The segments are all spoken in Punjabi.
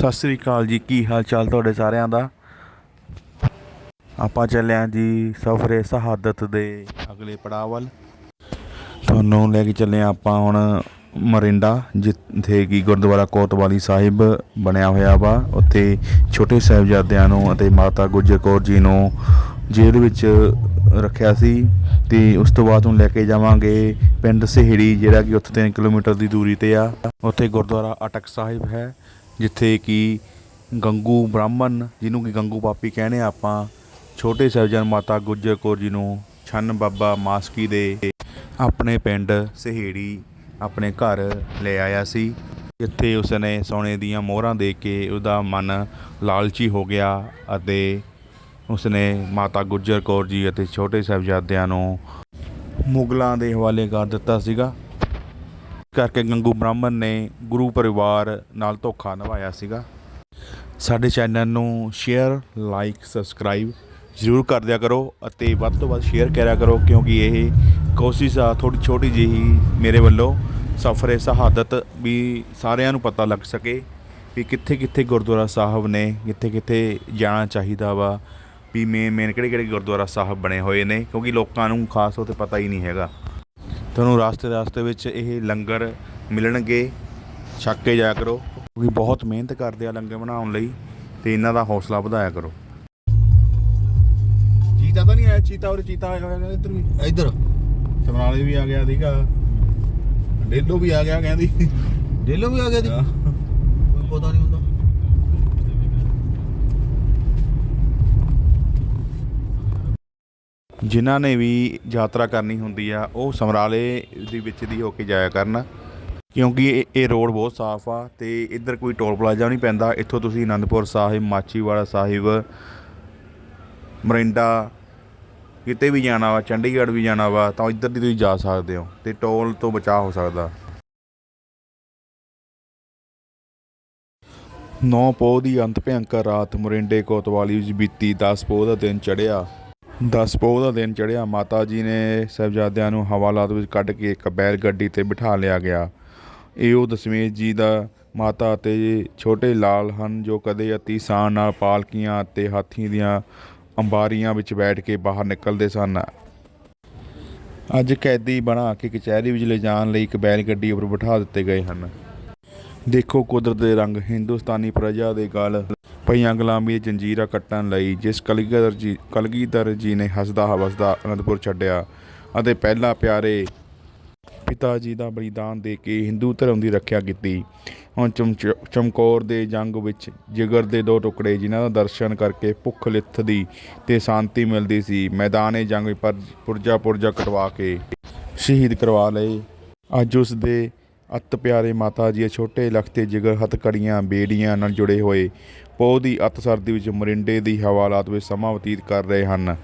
ਸਤਿ ਸ੍ਰੀ ਅਕਾਲ ਜੀ, ਕੀ ਹਾਲ ਚਾਲ ਤੁਹਾਡੇ ਸਾਰਿਆਂ ਦਾ? ਆਪਾਂ ਚੱਲੇ ਆਂ ਜੀ ਸਫਰੇ ਸ਼ਹਾਦਤ ਦੇ ਅਗਲੇ ਪੜਾਅ ਵੱਲ ਤੁਹਾਨੂੰ ਲੈ ਕੇ ਚੱਲੇ ਆਂ ਆਪਾਂ ਹੁਣ ਮਰਿੰਡਾ, ਜਿੱਥੇ ਕਿ ਗੁਰਦੁਆਰਾ ਕੋਤਵਾਲੀ ਸਾਹਿਬ ਬਣਿਆ ਹੋਇਆ ਵਾ। ਉੱਥੇ ਛੋਟੇ ਸਾਹਿਬਜ਼ਾਦਿਆਂ ਨੂੰ ਅਤੇ ਮਾਤਾ ਗੁਜਰ ਕੌਰ ਜੀ ਨੂੰ ਜੇਲ੍ਹ ਵਿੱਚ ਰੱਖਿਆ ਸੀ ਤੇ ਉਸ ਤੋਂ ਬਾਅਦ ਹੁਣ ਲੈ ਕੇ ਜਾਵਾਂਗੇ ਪਿੰਡ ਸਿਹੜੀ, ਜਿਹੜਾ ਕਿ ਉੱਥੇ 3 ਕਿਲੋਮੀਟਰ ਦੀ ਦੂਰੀ ਤੇ ਆ। ਉੱਥੇ ਗੁਰਦੁਆਰਾ ਅਟਕ ਸਾਹਿਬ ਹੈ। ਜਿੱਥੇ ਕਿ ਗੰਗੂ ਬ੍ਰਾਹਮਣ, ਜਿਹਨੂੰ ਕਿ ਗੰਗੂ ਪਾਪੀ ਕਹਿੰਦੇ ਆ ਆਪਾਂ, ਛੋਟੇ ਸਾਹਿਬਜ਼ਾਨ ਮਾਤਾ ਗੁਜਰ ਕੌਰ ਜੀ ਨੂੰ ਛੰਨ ਬਾਬਾ ਮਾਸਕੀ ਦੇ ਆਪਣੇ ਪਿੰਡ ਸਹੇੜੀ ਆਪਣੇ ਘਰ ਲੈ ਆਇਆ ਸੀ। ਜਿੱਥੇ ਉਸਨੇ ਸੋਨੇ ਦੀਆਂ ਮੋਹਰਾਂ ਦੇ ਕੇ ਉਹਦਾ ਮਨ ਲਾਲਚੀ ਹੋ ਗਿਆ ਅਤੇ ਉਸਨੇ ਮਾਤਾ ਗੁਜਰ ਕੌਰ ਜੀ ਅਤੇ ਛੋਟੇ ਸਾਹਿਬਜ਼ਾਦਿਆਂ ਨੂੰ ਮੁਗਲਾਂ ਦੇ ਹਵਾਲੇ ਕਰ ਦਿੱਤਾ ਸੀਗਾ। ਕਰਕੇ ਗੰਗੂ ਬ੍ਰਾਹਮਣ ਨੇ ਗੁਰੂ ਪਰਿਵਾਰ ਨਾਲ ਧੋਖਾ ਨਿਭਾਇਆ ਸੀਗਾ। ਸਾਡੇ ਚੈਨਲ ਨੂੰ ਸ਼ੇਅਰ ਲਾਈਕ ਸਬਸਕ੍ਰਾਈਬ ਜ਼ਰੂਰ ਕਰ ਦਿਆ ਕਰੋ ਅਤੇ ਵੱਧ ਤੋਂ ਵੱਧ ਸ਼ੇਅਰ ਕਰਿਆ ਕਰੋ ਕਿਉਂਕਿ ਇਹ ਕੋਸ਼ਿਸ਼ ਆ ਥੋੜੀ ਛੋਟੀ ਜਿਹੀ ਮੇਰੇ ਵੱਲੋਂ ਸਫਰੇ ਸ਼ਹਾਦਤ ਵੀ ਸਾਰਿਆਂ ਨੂੰ ਪਤਾ ਲੱਗ ਸਕੇ ਵੀ ਕਿੱਥੇ ਕਿੱਥੇ ਗੁਰਦੁਆਰਾ ਸਾਹਿਬ ਨੇ ਕਿੱਥੇ ਕਿੱਥੇ ਜਾਣਾ ਚਾਹੀਦਾ ਵਾ, ਵੀ ਮੇਨ ਮੇਨ ਕਿਹੜੇ ਕਿਹੜੇ ਗੁਰਦੁਆਰਾ ਸਾਹਿਬ ਬਣੇ ਹੋਏ ਨੇ ਕਿਉਂਕਿ ਲੋਕਾਂ ਨੂੰ ਖਾਸ ਤੌਰ ਤੇ ਪਤਾ ਹੀ ਨਹੀਂ ਹੈਗਾ। ਤੁਹਾਨੂੰ ਰਾਸਤੇ ਰਾਸਤੇ ਵਿੱਚ ਇਹ ਲੰਗਰ ਮਿਲਣਗੇ। ਛੱਕ ਕੇ ਜਾਇਆ ਕਰੋ। ਕਿਉਂਕਿ ਬਹੁਤ ਮਿਹਨਤ ਕਰਦੇ ਆ ਲੰਗਰ ਬਣਾਉਣ ਲਈ ਤੇ ਇਹਨਾਂ ਦਾ ਹੌਸਲਾ ਵਧਾਇਆ ਕਰੋ। ਚੀਤਾ ਤਾਂ ਨਹੀਂ ਆਇਆ? ਚੀਤਾ ਔਰ ਚੀਤਾ ਆਇਆ ਹੋਇਆ ਇੱਧਰ ਵੀ। ਇੱਧਰ। ਸਮਰਾਲੇ ਵੀ ਆ ਗਿਆ ਸੀਗਾ। ਡੇਲੋ ਵੀ ਆ ਗਿਆ ਕਹਿੰਦੀ। ਡੇਲੋ ਵੀ ਆ ਗਿਆ ਦੀ ਕੋਈ ਪਤਾ ਨਹੀਂ ਹੁੰਦਾ ਜਿਨ੍ਹਾਂ ਨੇ ਵੀ ਯਾਤਰਾ ਕਰਨੀ ਹੁੰਦੀ ਆ, ਉਹ ਸਮਰਾਲੇ ਦੇ ਵਿੱਚ ਦੀ ਹੋ ਕੇ ਜਾਇਆ ਕਰਨ। ਕਿਉਂਕਿ ਇਹ ਇਹ ਰੋਡ ਬਹੁਤ ਸਾਫ਼ ਆ ਤੇ ਇੱਧਰ ਕੋਈ ਟੋਲ ਪਲਾਜ਼ਾ ਨਹੀਂ ਪੈਂਦਾ। ਇੱਥੋਂ ਤੁਸੀਂ ਅਨੰਦਪੁਰ ਸਾਹਿਬ, ਮਾਚੀਵਾੜਾ ਸਾਹਿਬ, ਮਰਿੰਡਾ, ਕਿਤੇ ਵੀ ਜਾਣਾ ਵਾ, ਚੰਡੀਗੜ੍ਹ ਵੀ ਜਾਣਾ ਵਾ, ਤਾਂ ਇੱਧਰ ਦੀ ਤੁਸੀਂ ਜਾ ਸਕਦੇ ਹੋ ਤੇ ਟੋਲ ਤੋਂ ਬਚਾਅ ਹੋ ਸਕਦਾ। ਨੌ ਪੋਹ ਦੀ ਅੰਤ ਭਿਅੰਕਰ ਰਾਤ ਮੋਰਿੰਡੇ ਕੋਤਵਾਲੀ ਵਿੱਚ ਬੀਤੀ 10 ਪੋਹ ਦਾ ਦਿਨ ਚੜ੍ਹਿਆ। ਦਸ ਪੋਹ ਦਾ ਦਿਨ ਚੜ੍ਹਿਆ, ਮਾਤਾ ਜੀ ਨੇ ਸਾਹਿਬਜ਼ਾਦਿਆਂ ਨੂੰ ਹਵਾਲਾਤ ਵਿੱਚ ਕੱਢ ਕੇ ਇੱਕ ਬੈਲ ਗੱਡੀ ਤੇ ਬਿਠਾ ਲਿਆ ਗਿਆ। ਇਹ ਉਹ ਦਸ਼ਮੇਸ਼ ਜੀ ਦਾ ਮਾਤਾ ਅਤੇ ਛੋਟੇ ਲਾਲ ਹਨ ਜੋ ਕਦੇ ਅਤੀ ਸਾਨ ਨਾਲ ਪਾਲਕੀਆਂ ਅਤੇ ਹਾਥੀ ਦੀਆਂ ਅੰਬਾਰੀਆਂ ਵਿੱਚ ਬੈਠ ਕੇ ਬਾਹਰ ਨਿਕਲਦੇ ਸਨ। ਅੱਜ ਕੈਦੀ ਬਣਾ ਕੇ ਕਚਹਿਰੀ ਵਿੱਚ ਲਿਜਾਣ ਲਈ ਇੱਕ ਬੈਲ ਗੱਡੀ ਉੱਪਰ ਬਿਠਾ ਦਿੱਤੇ ਗਏ ਹਨ। ਦੇਖੋ ਕੁਦਰਤ ਦੇ ਰੰਗ, ਹਿੰਦੁਸਤਾਨੀ ਪ੍ਰਜਾ ਦੇ ਗਲ ਪਈਆਂ ਗੁਲਾਮੀ ਦੀਆਂ ਜੰਜੀਰਾਂ ਕੱਟਣ ਲਈ ਜਿਸ ਕਲਗੀਧਰ ਜੀ ਕਲਗੀਧਰ ਜੀ ਨੇ ਹੱਸਦਾ ਹਵਸਦਾ ਅਨੰਦਪੁਰ ਛੱਡਿਆ ਅਤੇ ਪਹਿਲਾ ਪਿਆਰੇ ਪਿਤਾ ਜੀ ਦਾ ਬਲੀਦਾਨ ਦੇ ਕੇ ਹਿੰਦੂ ਧਰਮ ਦੀ ਰੱਖਿਆ ਕੀਤੀ। ਹੁਣ ਚਮਚ- ਚਮਕੌਰ ਦੇ ਜੰਗ ਵਿੱਚ ਜਿਗਰ ਦੇ ਦੋ ਟੁਕੜੇ ਜਿਨ੍ਹਾਂ ਦਾ ਦਰਸ਼ਨ ਕਰਕੇ ਭੁੱਖ ਲਿੱਥਦੀ ਤੇ ਸ਼ਾਂਤੀ ਮਿਲਦੀ ਸੀ, ਮੈਦਾਨੇ ਜੰਗ ਵਿੱਚ ਪੁਰਜਾ ਪੁਰਜਾ ਕਟਵਾ ਕੇ ਸ਼ਹੀਦ ਕਰਵਾ ਲਏ। ਅੱਜ ਉਸ ਦੇ ਅਤ ਪਿਆਰੇ ਮਾਤਾ ਜੀ ਦੇ ਛੋਟੇ ਲਖਤੇ ਜਿਗਰ ਹੱਥਕੜੀਆਂ ਬੇੜੀਆਂ ਨਾਲ ਜੁੜੇ ਹੋਏ। ਪੋਹ ਦੀ ਅਤ ਸਰਦੀ ਵਿੱਚ ਮਰਿੰਡੇ ਦੀ ਹਵਾਲਾਤ ਵਿੱਚ ਸਮਾਂ ਬਤੀਤ ਕਰ ਰਹੇ ਹਨ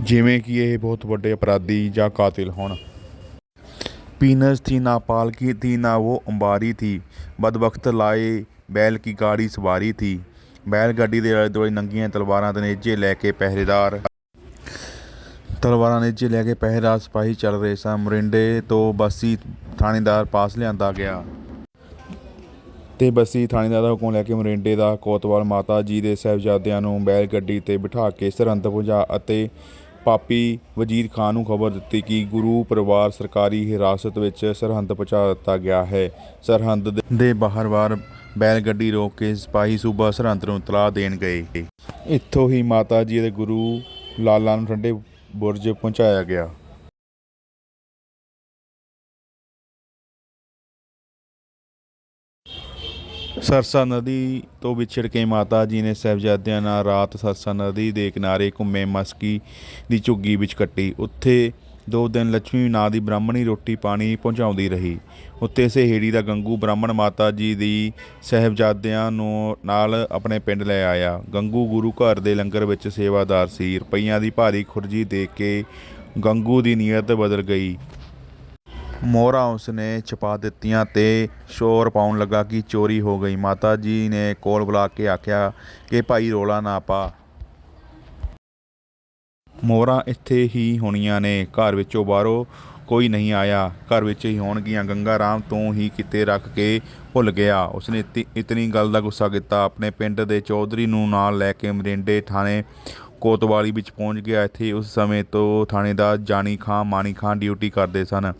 ਜਿਵੇਂ ਕਿ ਇਹ ਬਹੁਤ ਵੱਡੇ ਅਪਰਾਧੀ ਜਾਂ ਕਾਤਿਲ ਹੋਣ पीनस थी ना पालकी थी ना वो अंबारी थी ਬਦਬਖਤ ਲਾਏ ਬੈਲ ਕੀ ਗਾੜੀ ਸਵਾਰੀ ਥੀ ਬੈਲ ਗੱਡੀ ਦੇ ਆਲੇ ਦੁਆਲੇ ਨੰਗੀਆਂ ਤਲਵਾਰਾਂ ਤੇ ਨੇਜੇ ਲੈ ਕੇ ਪਹਿਰੇਦਾਰ ਤਲਵਾਰਾਂ ਨੇਜੇ ਲੈ ਕੇ ਪਹਿਰਾ ਸਿਪਾਹੀ ਚੱਲ ਰਹੇ ਸਨ ਮਰਿੰਡੇ ਤੋਂ ਬਸੀ ਥਾਣੇਦਾਰ ਪਾਸ ਲਿਆਂਦਾ ਗਿਆ ਤੇ ਬੱਸੀ ਥਾਣੇਦਾਰ ਦਾ ਹੁਕਮ ਲੈ ਕੇ ਮੋਰਿੰਡੇ ਦਾ ਕੋਤਵਾਲ ਮਾਤਾ ਜੀ ਦੇ ਸਾਹਿਬਜ਼ਾਦਿਆਂ ਨੂੰ ਬੈਲ ਗੱਡੀ ਤੇ ਬਿਠਾ ਕੇ ਸਰਹੰਦ ਪਹੁੰਚਾ ਅਤੇ ਪਾਪੀ ਵਜੀਰ ਖਾਨ ਨੂੰ ਖਬਰ ਦਿੱਤੀ ਕਿ ਗੁਰੂ ਪਰਿਵਾਰ ਸਰਕਾਰੀ ਹਿਰਾਸਤ ਵਿੱਚ ਸਰਹੰਦ ਪਹੁੰਚਾ ਦਿੱਤਾ ਗਿਆ ਹੈ। ਸਰਹੰਦ ਦੇ- ਬਾਹਰ-ਬਾਹਰ ਬੈਲ ਗੱਡੀ ਰੋਕ ਕੇ ਸਿਪਾਹੀ ਸੂਬਾ ਸਰਹੰਦ ਨੂੰ ਇਤਲਾਹ ਦੇਣ ਗਏ। ਇੱਥੋਂ ਹੀ ਮਾਤਾ ਜੀ ਦੇ ਗੁਰੂ ਲਾਲਾ ਨੂੰ ਠੰਡੇ ਬੁਰਜ ਪਹੁੰਚਾਇਆ ਗਿਆ। ਸਰਸਾ ਨਦੀ ਤੋਂ ਵਿਛੜ ਕੇ ਮਾਤਾ ਜੀ ਨੇ ਸਾਹਿਬਜ਼ਾਦਿਆਂ ਨਾਲ ਰਾਤ ਸਰਸਾ ਨਦੀ ਦੇ ਕਿਨਾਰੇ ਘੁੰਮੇ ਮਸਕੀ ਦੀ ਝੁੱਗੀ ਵਿੱਚ ਕੱਟੀ। ਉੱਥੇ ਦੋ ਦਿਨ ਲక్ష్ਮੀ ਨਾਂ ਦੀ ਬ੍ਰਾਹਮਣੀ ਰੋਟੀ ਪਾਣੀ ਪਹੁੰਚਾਉਂਦੀ ਰਹੀ। ਉੱਤੇ ਸਹੇੜੀ ਦਾ ਗੰਗੂ ਬ੍ਰਾਹਮਣ ਮਾਤਾ ਜੀ ਦੀ ਸਾਹਿਬਜ਼ਾਦਿਆਂ ਨੂੰ ਨਾਲ ਆਪਣੇ ਪਿੰਡ ਲੈ ਆਇਆ। ਗੰਗੂ ਗੁਰੂ ਘਰ ਦੇ ਲੰਗਰ ਵਿੱਚ ਸੇਵਾਦਾਰ ਸੀ। ਰੁਪਈਆਂ ਦੀ ਭਾਰੀ ਖੁਰਜੀ ਦੇਖ ਕੇ ਗੰਗੂ ਦੀ ਨੀਅਤ ਬਦਲ ਗਈ। ਮੋਹਰਾਂ ਉਸਨੇ ਛਪਾ ਦਿੱਤੀਆਂ ਤੇ ਸ਼ੋਰ ਪਾਉਣ ਲੱਗਾ ਕਿ ਚੋਰੀ ਹੋ ਗਈ। ਮਾਤਾ ਜੀ ਨੇ ਕੋਲ ਬੁਲਾ ਕੇ ਆਖਿਆ ਕਿ ਭਾਈ ਰੋਲਾ ਨਾ ਪਾ। ਮੋਹਰਾਂ ਇੱਥੇ ਹੀ ਹੋਣੀਆਂ ਨੇ। ਘਰ ਵਿੱਚੋਂ ਬਾਹਰੋਂ ਕੋਈ ਨਹੀਂ ਆਇਆ। ਘਰ ਵਿੱਚ ਹੀ ਹੋਣਗੀਆਂ। ਗੰਗਾ ਰਾਮ ਤੋਂ ਹੀ ਕਿਤੇ ਰੱਖ ਕੇ ਭੁੱਲ ਗਿਆ। ਉਸਨੇ ਇਤੀ- ਇਤਨੀ ਗੱਲ ਦਾ ਗੁੱਸਾ ਕੀਤਾ। ਆਪਣੇ ਪਿੰਡ ਦੇ ਚੌਧਰੀ ਨੂੰ ਨਾਲ ਲੈ ਕੇ ਮਰਿੰਡੇ ਥਾਣੇ ਕੋਤਵਾਲੀ ਵਿੱਚ ਪਹੁੰਚ ਗਿਆ। ਇੱਥੇ ਉਸ ਸਮੇਂ ਤੋਂ ਥਾਣੇਦਾਰ ਜਾਨੀ ਖਾਂ, ਮਾਨੀ ਖਾਂ ਡਿਊਟੀ ਕਰਦੇ ਸਨ।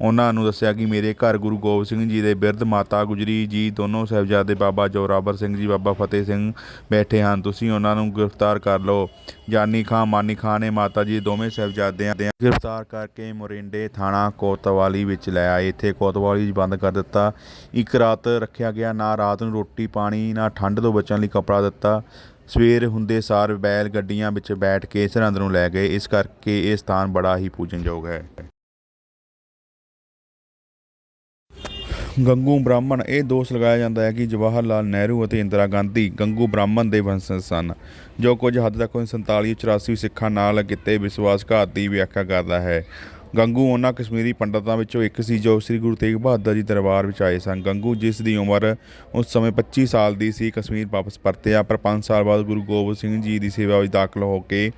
ਉਹਨਾਂ ਨੂੰ ਦੱਸਿਆ ਕਿ ਮੇਰੇ ਘਰ ਗੁਰੂ ਗੋਬਿੰਦ ਸਿੰਘ ਜੀ ਦੇ ਬਿਰਧ ਮਾਤਾ ਗੁਜਰੀ ਜੀ ਦੋਨੋਂ ਸਾਹਿਬਜ਼ਾਦੇ ਬਾਬਾ ਜੋਰਾਵਰ ਸਿੰਘ ਜੀ, ਬਾਬਾ ਫਤਿਹ ਸਿੰਘ ਬੈਠੇ ਹਨ। ਤੁਸੀਂ ਉਹਨਾਂ ਨੂੰ ਗ੍ਰਿਫਤਾਰ ਕਰ ਲਓ। ਜਾਨੀ ਖਾਂ, ਮਾਨੀ ਖਾਂ ਨੇ ਮਾਤਾ ਜੀ ਦੋਵੇਂ ਸਾਹਿਬਜ਼ਾਦਿਆਂ ਦੇ ਗ੍ਰਿਫਤਾਰ ਕਰਕੇ ਮੋਰਿੰਡੇ ਥਾਣਾ ਕੋਤਵਾਲੀ ਵਿੱਚ ਲੈ ਆਏ। ਇੱਥੇ ਕੋਤਵਾਲੀ ਵਿੱਚ ਬੰਦ ਕਰ ਦਿੱਤਾ। ਇੱਕ ਰਾਤ ਰੱਖਿਆ ਗਿਆ ਨਾ ਰਾਤ ਨੂੰ ਰੋਟੀ ਪਾਣੀ, ਨਾ ਠੰਡ ਤੋਂ ਬਚਣ ਲਈ ਕੱਪੜਾ ਦਿੱਤਾ। ਸਵੇਰ ਹੁੰਦੇ ਸਾਰ ਬੈਲ ਗੱਡੀਆਂ ਵਿੱਚ ਬੈਠ ਕੇ ਸਰਹੰਦ ਨੂੰ ਲੈ ਗਏ। ਇਸ ਕਰਕੇ ਇਹ ਸਥਾਨ ਬੜਾ ਹੀ ਪੂਜਨਯੋਗ ਹੈ। ਗੰਗੂ ਬ੍ਰਾਹਮਣ, ਇਹ ਦੋਸ਼ ਲਗਾਇਆ ਜਾਂਦਾ ਹੈ ਕਿ ਜਵਾਹਰ ਲਾਲ ਨਹਿਰੂ ਅਤੇ ਇੰਦਰਾ ਗਾਂਧੀ ਗੰਗੂ ਬ੍ਰਾਹਮਣ ਦੇ ਵੰਸ਼ਜ ਸਨ, ਜੋ ਕੁਝ ਹੱਦ ਤੱਕ 47 84 ਸਿੱਖਾਂ ਨਾਲ ਕੀਤੇ ਵਿਸ਼ਵਾਸਘਾਤ ਦੀ ਵਿਆਖਿਆ ਕਰਦਾ ਹੈ। ਗੰਗੂ ਉਹਨਾਂ ਕਸ਼ਮੀਰੀ ਪੰਡਤਾਂ ਵਿੱਚੋਂ ਇੱਕ ਸੀ ਜੋ ਸ੍ਰੀ ਗੁਰੂ ਤੇਗ ਬਹਾਦਰ ਜੀ ਦਰਬਾਰ ਵਿੱਚ ਆਏ ਸਨ। ਗੰਗੂ ਜਿਸ ਦੀ ਉਮਰ ਉਸ ਸਮੇਂ 25 ਸਾਲ ਦੀ ਸੀ, ਕਸ਼ਮੀਰ ਵਾਪਸ ਪਰਤਿਆ, ਪਰ 5 ਸਾਲ ਬਾਅਦ ਗੁਰੂ ਗੋਬਿੰਦ ਸਿੰਘ ਜੀ ਦੀ ਸੇਵਾ ਵਿੱਚ ਦਾਖਲ ਹੋ ਕੇ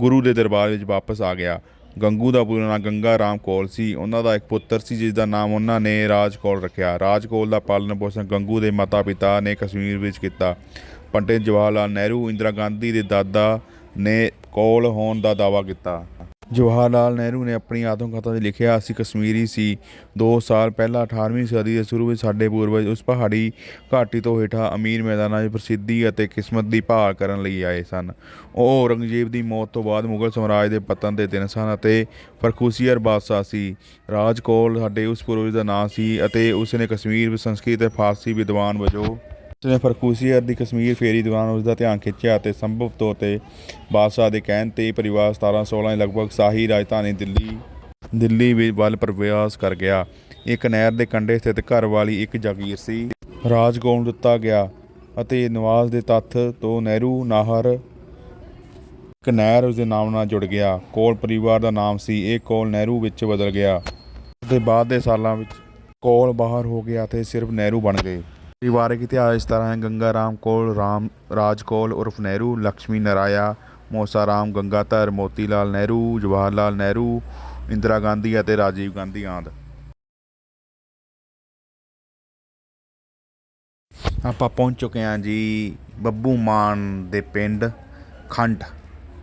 ਗੁਰੂ ਦੇ ਦਰਬਾਰ ਵਿੱਚ ਵਾਪਸ ਆ ਗਿਆ। ਗੰਗੂ ਦਾ ਪੂਰਾ ਨਾਮ ਗੰਗਾ ਰਾਮ ਕੌਲ ਸੀ। ਉਹਨਾਂ ਦਾ ਇੱਕ ਪੁੱਤਰ ਸੀ ਜਿਸ ਦਾ ਨਾਮ ਉਹਨਾਂ ਨੇ ਰਾਜ ਕੌਲ ਰੱਖਿਆ। ਰਾਜ ਕੌਲ ਦਾ ਪਾਲਣ ਪੋਸ਼ਣ ਗੰਗੂ ਦੇ ਮਾਤਾ ਪਿਤਾ ਨੇ ਕਸ਼ਮੀਰ ਵਿੱਚ ਕੀਤਾ। ਪੰਡਿਤ ਜਵਾਹਰ ਲਾਲ ਨਹਿਰੂ, ਇੰਦਰਾ ਗਾਂਧੀ ਦੇ ਦਾਦਾ ਨੇ ਕੌਲ ਹੋਣ ਦਾ ਦਾਅਵਾ ਕੀਤਾ। ਜਵਾਹਰ ਲਾਲ ਨਹਿਰੂ ਨੇ ਆਪਣੀ ਆਤਮ ਕਥਾ 'ਚ ਲਿਖਿਆ ਅਸੀਂ ਕਸ਼ਮੀਰੀ ਸੀ। 2 ਸਾਲ ਪਹਿਲਾਂ 18ਵੀਂ ਸਦੀ ਦੇ ਸ਼ੁਰੂ ਵਿੱਚ ਸਾਡੇ ਪੂਰਵਜ ਉਸ ਪਹਾੜੀ ਘਾਟੀ ਤੋਂ ਹੇਠਾਂ ਅਮੀਰ ਮੈਦਾਨਾਂ 'ਚ ਪ੍ਰਸਿੱਧੀ ਅਤੇ ਕਿਸਮਤ ਦੀ ਭਾਲ ਕਰਨ ਲਈ ਆਏ ਸਨ। ਉਹ ਔਰੰਗਜ਼ੇਬ ਦੀ ਮੌਤ ਤੋਂ ਬਾਅਦ ਮੁਗਲ ਸਾਮਰਾਜ ਦੇ ਪਤਨ ਦੇ ਦਿਨ ਸਨ ਅਤੇ ਫਰਖੂਸੀਅਰ ਬਾਦਸ਼ਾਹ ਸੀ। ਰਾਜ ਕੌਲ ਸਾਡੇ ਉਸ ਪੂਰਵਜ ਦਾ ਨਾਂ ਸੀ ਅਤੇ ਉਸ ਨੇ ਕਸ਼ਮੀਰ ਵਿੱਚ ਸੰਸਕ੍ਰਿਤ ਅਤੇ ਫਾਰਸੀ ਵਿਦਵਾਨ ਵਜੋਂ ਉਸਨੇ ਫਰਖੂਸੀਅਰ ਦੀ ਕਸ਼ਮੀਰ ਫੇਰੀ ਦੌਰਾਨ ਉਸ ਦਾ ਧਿਆਨ ਖਿੱਚਿਆ ਅਤੇ ਸੰਭਵ ਤੌਰ ਤੇ ਬਾਦਸ਼ਾਹ ਦੇ ਕਹਿਣ ਤੇ ਪਰਿਵਾਰ 1716 ਲਗਭਗ ਸ਼ਾਹੀ ਰਾਜਧਾਨੀ ਦਿੱਲੀ ਦਿੱਲੀ ਵਿੱਚ ਵੱਲ ਪ੍ਰਵਾਸ ਕਰ ਗਿਆ। ਇੱਕ ਨਹਿਰ ਦੇ ਕੰਢੇ ਸਥਿਤ ਘਰ ਵਾਲੀ ਇੱਕ ਜਾਗੀਰ ਸੀ। ਰਾਜਕੌਲ ਨੂੰ ਦਿੱਤਾ ਗਿਆ ਅਤੇ ਨਵਾਜ਼ ਦੇ ਤੱਥ ਤੋਂ ਨਹਿਰੂ ਨਾਹਰ ਕਨੈਰ ਉਸ ਦੇ ਨਾਮ ਨਾਲ ਜੁੜ ਗਿਆ। ਕੋਲ ਪਰਿਵਾਰ ਦਾ ਨਾਮ ਸੀ। ਇਹ ਕੋਲ ਨਹਿਰੂ ਵਿੱਚ ਬਦਲ ਗਿਆ। ਤੇ ਬਾਅਦ ਦੇ ਸਾਲਾਂ ਵਿੱਚ ਕੋਲ ਬਾਹਰ ਹੋ ਗਿਆ ਤੇ ਸਿਰਫ ਨਹਿਰੂ ਬਣ ਗਏ। ਪਰਿਵਾਰਕ ਇਤਿਹਾਸ ਇਸ ਤਰ੍ਹਾਂ ਹੈ, ਗੰਗਾ, ਰਾਮ ਕੋਲ, ਰਾਮ, ਰਾਜ ਕੋਲ, ਉਰਫ ਨਹਿਰੂ ਲక్ష్ਮੀ ਨਰਾਇਆ, ਮੋਸਾ, ਰਾਮ, ਗੰਗਾਧਰ ਮੋਤੀ ਲਾਲ ਨਹਿਰੂ ਜਵਾਹਰ ਲਾਲ ਨਹਿਰੂ, ਇੰਦਰਾ ਗਾਂਧੀ ਅਤੇ ਰਾਜੀਵ ਗਾਂਧੀ ਆਦਿ। ਆਪਾਂ ਪਹੁੰਚ ਚੁੱਕੇ ਹਾਂ ਜੀ ਬੱਬੂ ਮਾਨ ਦੇ ਪਿੰਡ ਖੰਡ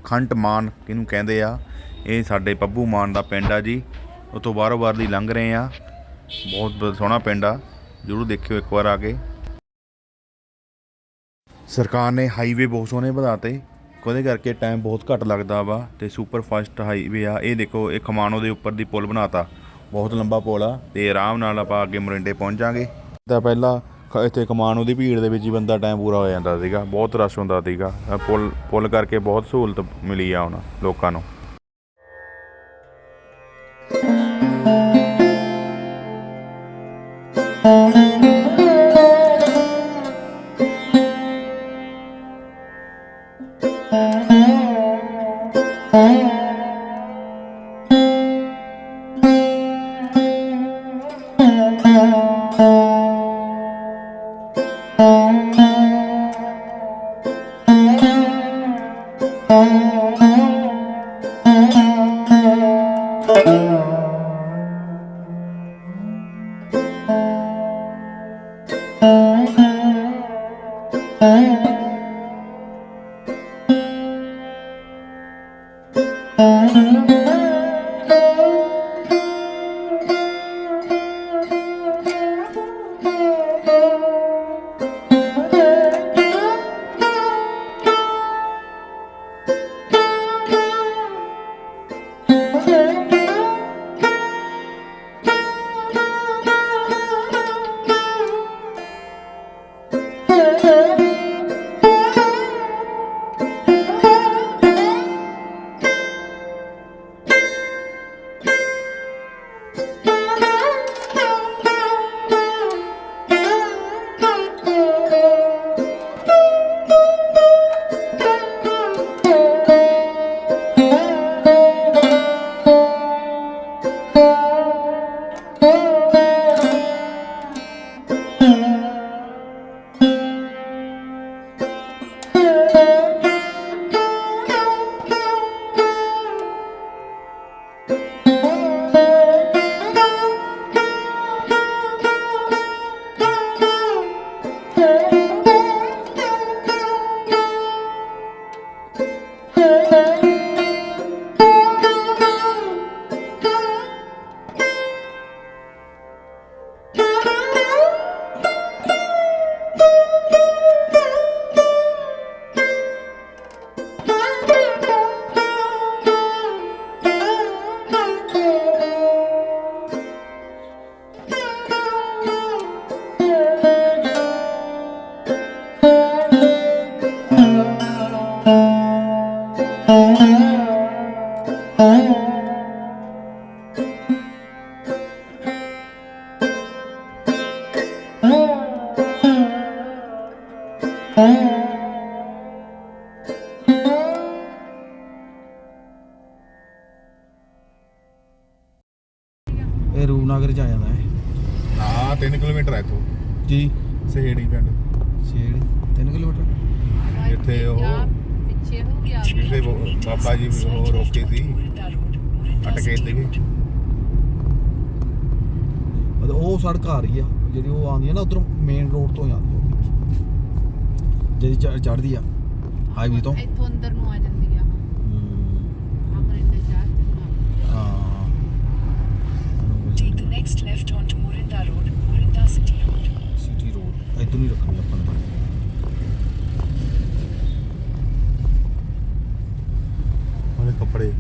ਖੰਡ ਮਾਨ ਕਿਹਨੂੰ ਕਹਿੰਦੇ ਆ? ਇਹ ਸਾਡੇ ਬੱਬੂ ਮਾਨ ਦਾ ਪਿੰਡ ਆ ਜੀ। ਉਤੋਂ ਬਾਰੋ ਬਾਰ ਦੀ ਲੰਘ ਰਹੇ ਆ। ਬਹੁਤ ਬਹੁਤ ਸੋਹਣਾ ਪਿੰਡ ਆ। ਜਰੂਰ ਦੇਖਿਓ ਇੱਕ ਵਾਰ ਆ ਕੇ। ਸਰਕਾਰ ਨੇ ਹਾਈਵੇ ਬਹੁਤ ਸੋਹਣੇ ਵਧਾਤੇ ਉਹਦੇ ਕਰਕੇ ਟਾਈਮ ਬਹੁਤ ਘੱਟ ਲੱਗਦਾ ਵਾ ਤੇ ਸੁਪਰ ਫਾਸਟ ਹਾਈਵੇ ਆ। ਇਹ ਦੇਖੋ, ਇਹ ਖਮਾਣੋ ਦੇ ਉੱਪਰ ਦੀ ਪੁਲ ਬਣਾਤਾ। ਬਹੁਤ ਲੰਬਾ ਪੁਲ ਆ ਤੇ ਆਰਾਮ ਨਾਲ ਆਪਾਂ ਅੱਗੇ ਮੋਰਿੰਡੇ ਪਹੁੰਚਾਂਗੇ ਤਾਂ ਪਹਿਲਾਂ ਖ- ਇੱਥੇ ਖਮਾਣੋ ਦੀ ਭੀੜ ਦੇ ਵਿੱਚ ਹੀ ਬੰਦਾ ਟਾਈਮ ਪੂਰਾ ਹੋ ਜਾਂਦਾ ਸੀਗਾ, ਬਹੁਤ ਰਸ਼ ਹੁੰਦਾ ਸੀਗਾ। ਪੁਲ ਪੁਲ ਕਰਕੇ ਬਹੁਤ ਸਹੂਲਤ ਮਿਲੀ ਆ ਹੁਣ ਲੋਕਾਂ ਨੂੰ। ਆਉਂਦੀ ਆ ਨਾ ਉਧਰੋਂ ਮੇਨ ਰੋਡ ਤੋਂ ਹੀ ਆਉਂਦੀ ਆ ਜਿਹੜੀ ਚੜਦੀ ਆ ਹਾਈਵੇ ਤੋਂ ਇੱਥੋਂ ਅੰਦਰ ਨੂੰ ਆ ਜਾਂਦੀ ਆ ਆ ਆ। ਹਾਂ Take the next left onto Morinda Road, Morinda City Road. City road ਇਧਰ ਨਹੀਂ ਰੱਖਣੀ ਆਪਾਂ ਨੇ ਉਹਦੇ ਕੱਪੜੇ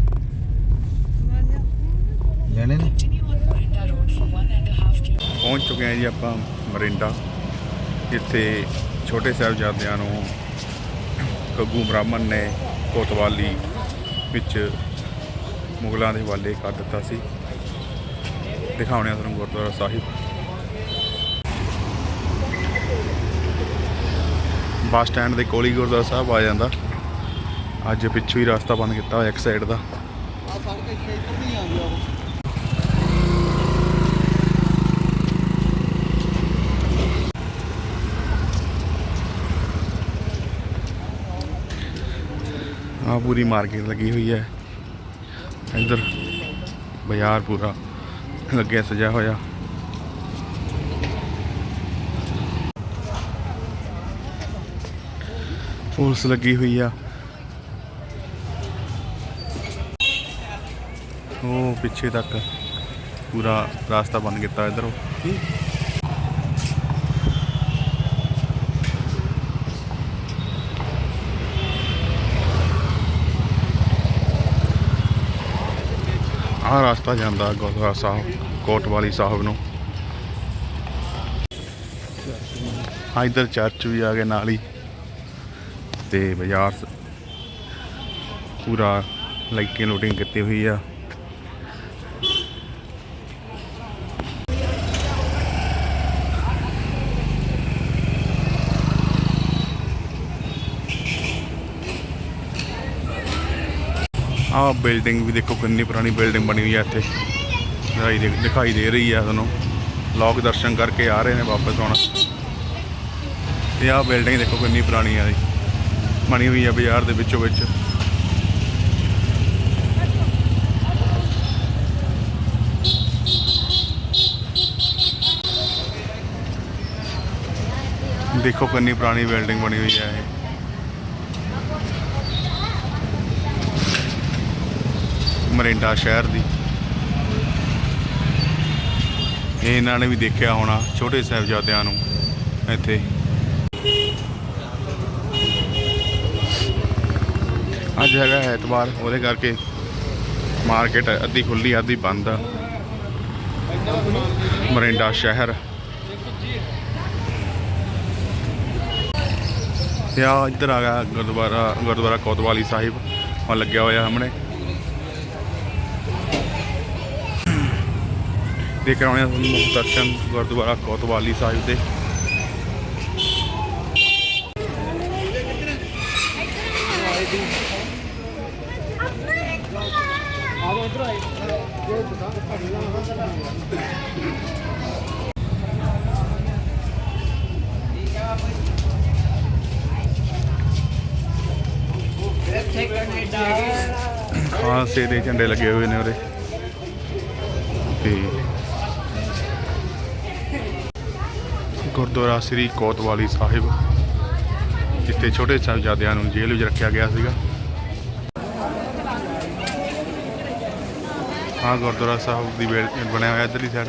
ਲੈਣੇ ਨੇ Road. ਪਹੁੰਚ ਚੁੱਕੇ ਹਾਂ ਜੀ ਆਪਾਂ ਮਰਿੰਡਾ, ਜਿੱਥੇ ਛੋਟੇ ਸਾਹਿਬਜ਼ਾਦਿਆਂ ਨੂੰ ਗੱਗੂ ਬ੍ਰਾਹਮਣ ਨੇ ਕੋਤਵਾਲੀ ਵਿੱਚ ਮੁਗਲਾਂ ਦੇ ਹਵਾਲੇ ਕਰ ਦਿੱਤਾ ਸੀ। ਦਿਖਾਉਣੇ ਤੁਹਾਨੂੰ ਗੁਰਦੁਆਰਾ ਸਾਹਿਬ। ਬੱਸ ਸਟੈਂਡ ਦੇ ਕੋਲ ਹੀ ਗੁਰਦੁਆਰਾ ਸਾਹਿਬ ਆ ਜਾਂਦਾ। ਅੱਜ ਪਿੱਛੋਂ ਹੀ ਰਸਤਾ ਬੰਦ ਕੀਤਾ ਹੋਇਆ ਇੱਕ ਸਾਈਡ ਦਾ। ਆ ਸੜਕ ਇੱਥੇ ਇੱਧਰ ਨਹੀਂ ਆਉਂਦੀ ਆ ਪੂਰੀ ਮਾਰਕੀਟ ਲੱਗੀ ਹੋਈ ਹੈ। ਇੱਧਰ ਬਾਜ਼ਾਰ ਪੂਰਾ ਲੱਗਿਆ ਸਜਾ ਹੋਇਆ। ਪੁਲਿਸ ਲੱਗੀ ਹੋਈ ਆ। ਉਹ ਪਿੱਛੇ ਤੱਕ ਪੂਰਾ ਰਾਸਤਾ ਬੰਦ ਕੀਤਾ ਇਧਰੋਂ। ਆਹ ਰਸਤਾ ਜਾਂਦਾ ਗੁਰਦੁਆਰਾ ਸਾਹਿਬ, ਕੋਟਵਾਲੀ ਸਾਹਿਬ ਨੂੰ। ਆ ਇੱਧਰ ਚਰਚ ਵੀ ਆ ਗਏ ਨਾਲ ਹੀ। ਤੇ ਬਾਜ਼ਾਰ ਪੂਰਾ ਲਾਈਟਿੰਗ ਲੂਟਿੰਗ ਕੀਤੀ ਹੋਈ ਆ ਆਹ ਬਿਲਡਿੰਗ ਵੀ ਦੇਖੋ ਕਿੰਨੀ ਪੁਰਾਣੀ ਬਿਲਡਿੰਗ ਬਣੀ ਹੋਈ ਹੈ ਇੱਥੇ। ਦਿਖਾਈ ਦੇ ਦਿਖਾਈ ਦੇ ਰਹੀ ਆ ਤੁਹਾਨੂੰ। ਲੋਕ ਦਰਸ਼ਨ ਕਰਕੇ ਆ ਰਹੇ ਨੇ ਵਾਪਸ ਹੁਣ। ਤੇ ਆਹ ਬਿਲਡਿੰਗ ਦੇਖੋ ਕਿੰਨੀ ਪੁਰਾਣੀ ਆ ਜੀ। ਬਣੀ ਹੋਈ ਆ ਬਾਜ਼ਾਰ ਦੇ ਵਿੱਚੋਂ ਵਿੱਚ। ਦੇਖੋ ਕਿੰਨੀ ਪੁਰਾਣੀ ਬਿਲਡਿੰਗ ਬਣੀ ਹੋਈ ਹੈ ਇਹ। ਮਰਿੰਡਾ ਸ਼ਹਿਰ ਦੀ। ਇਹ ਇਹਨਾਂ ਨੇ ਵੀ ਦੇਖਿਆ ਹੋਣਾ, ਛੋਟੇ ਸਾਹਿਬਜ਼ਾਦਿਆਂ ਨੂੰ, ਇੱਥੇ। ਅੱਜ ਹੈਗਾ ਐਤਵਾਰ, ਉਹਦੇ ਕਰਕੇ ਮਾਰਕੀਟ ਅੱਧੀ ਖੁੱਲੀ ਅੱਧੀ ਬੰਦ ਆ। ਮਰਿੰਡਾ ਸ਼ਹਿਰ। ਤੇ ਆ ਇੱਧਰ ਆ ਗਿਆ ਗੁਰਦੁਆਰਾ ਗੁਰਦੁਆਰਾ ਕੋਤਵਾਲੀ ਸਾਹਿਬ। ਉਹ ਲੱਗਿਆ ਹੋਇਆ ਸਾਹਮਣੇ। ਦੇਖ ਰਹੇ ਹਾਂ ਤੁਹਾਨੂੰ ਦਰਸ਼ਨ ਗੁਰਦੁਆਰਾ ਕੋਤਵਾਲੀ ਸਾਹਿਬ ਦੇ। ਹਾਂ ਸੇ ਦੇ ਝੰਡੇ ਲੱਗੇ ਹੋਏ ਨੇ ਉਰੇ। ਤੇ ਗੁਰਦੁਆਰਾ ਸ੍ਰੀ ਕੋਤਵਾਲੀ ਸਾਹਿਬ, ਜਿੱਥੇ ਛੋਟੇ ਸਾਹਿਬਜ਼ਾਦਿਆਂ ਨੂੰ ਜੇਲ੍ਹ ਵਿੱਚ ਰੱਖਿਆ ਗਿਆ ਸੀਗਾ। ਹਾਂ, ਗੁਰਦੁਆਰਾ ਸਾਹਿਬ ਦੀ ਵੇਲ ਬਣਿਆ ਹੋਇਆ ਇੱਧਰਲੀ ਸਾਈਡ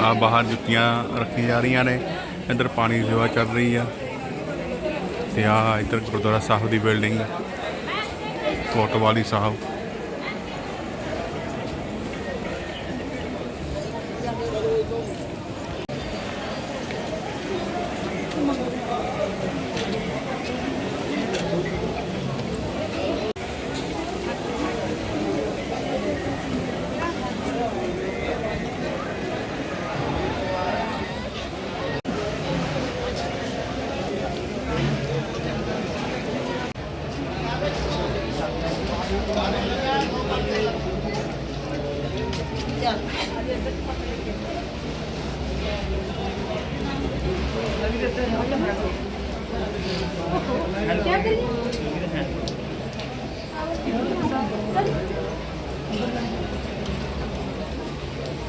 ਆ ਬਾਹਰ ਜੁੱਤੀਆਂ ਰੱਖੀਆਂ ਜਾ ਰਹੀਆਂ ਨੇ, ਇੱਧਰ ਪਾਣੀ ਦੀ ਸੇਵਾ ਚੱਲ ਰਹੀ ਆ। ਤੇ ਆ ਇੱਧਰ ਗੁਰਦੁਆਰਾ ਸਾਹਿਬ ਦੀ ਬਿਲਡਿੰਗ ਕੋਟਵਾਲੀ ਸਾਹਿਬ।